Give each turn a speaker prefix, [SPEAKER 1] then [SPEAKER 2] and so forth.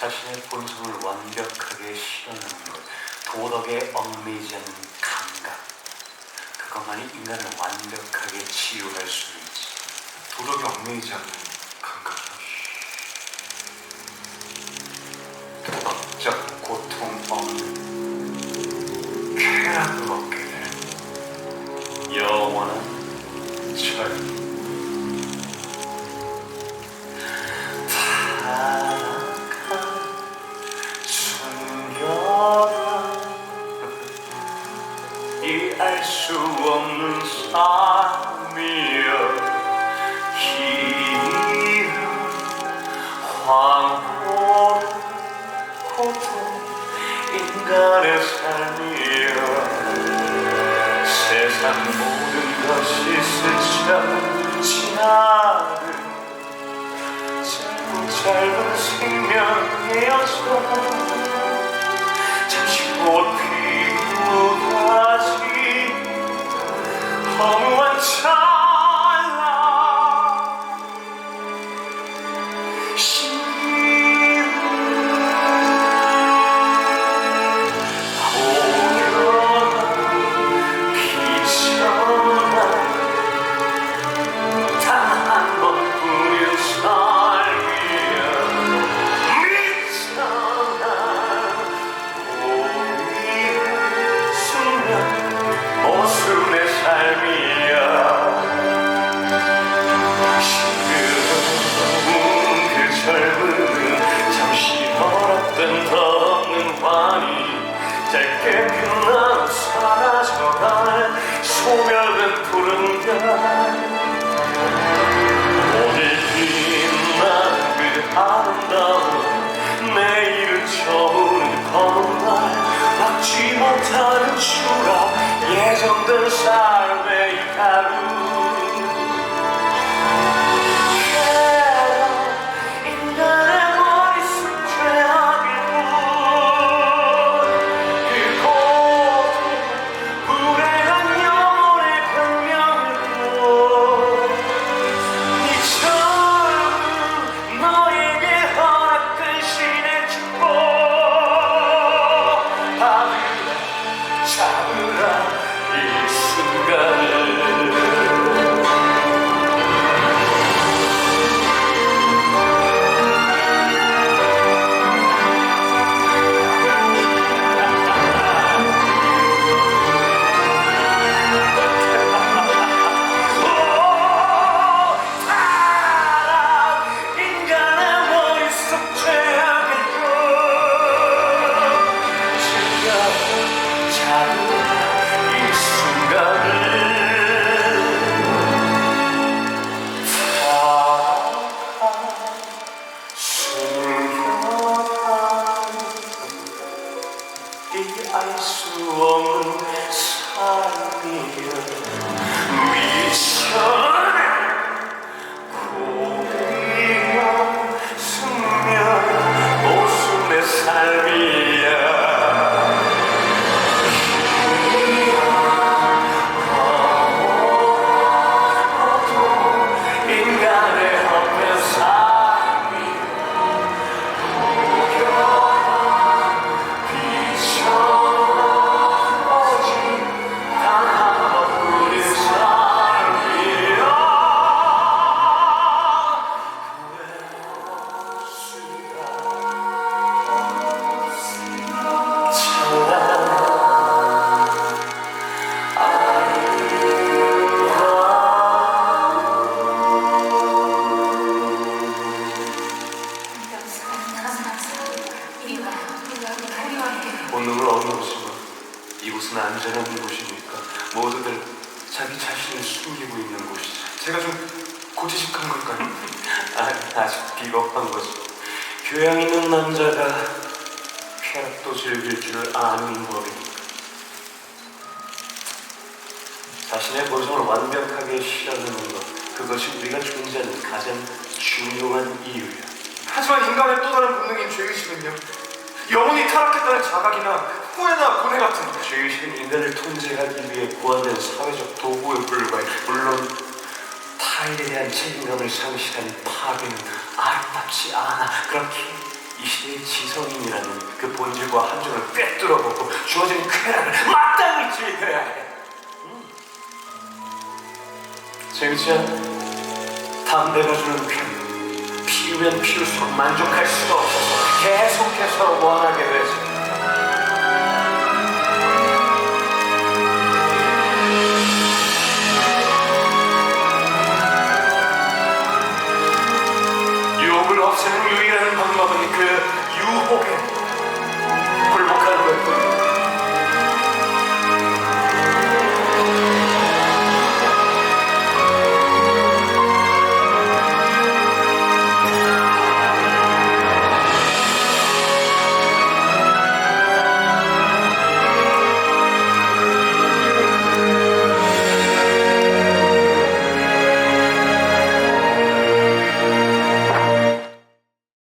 [SPEAKER 1] 자신의 본성을 완벽하게 실현하는 것, 도덕에 얽매이지 않는 감각. 그것만이 인간을 완벽하게 치유할 수 있지.
[SPEAKER 2] 도덕이 얽매이지 않는 감각.
[SPEAKER 1] 도덕적 고통 없는 쾌락을 얻 이알 짧게 빛나 사라져갈 소멸된 푸른 달 오늘 빛나는 그 아름다운 내일을 저우는 검은 날 막지 못하는 추락 예정된 삶 본능을 어놓지만 이곳은 안전한 곳이니까 모두들 자기 자신을 숨기고 있는 곳이죠.
[SPEAKER 2] 제가 좀 고지식한 걸까요?
[SPEAKER 1] 아, 아직 비겁한 거지. 교양 있는 남자가 쾌락도 즐길 줄 아는 법이니까. 자신의 본성을 완벽하게 실현하는 것, 그것이 우리가 존재하는 가장 중요한 이유야.
[SPEAKER 2] 하지만 인간의 또 다른 본능인 죄의식은요. 영혼이 타락했다는 자각이나 후회나 고뇌 같은
[SPEAKER 1] 죄의식은 인간을 통제하기 위해 고안된 사회적 도구에 불과해. 물론 타인에 대한 책임감을 상실하는 파괴는 아름답지 않아. 그렇게 이 시대의 지성인이라는 그 본질과 함정을 꿰뚫어보고 주어진 쾌락을 마땅히 즐겨야 해. 음. 재밌지 않아? 담배가 주는 쾌락. 피우면 피울수록 만족할 수가 없어서 계속해서 원하게 되지. 유혹을 없애는 유일한 방법은 그 유혹에.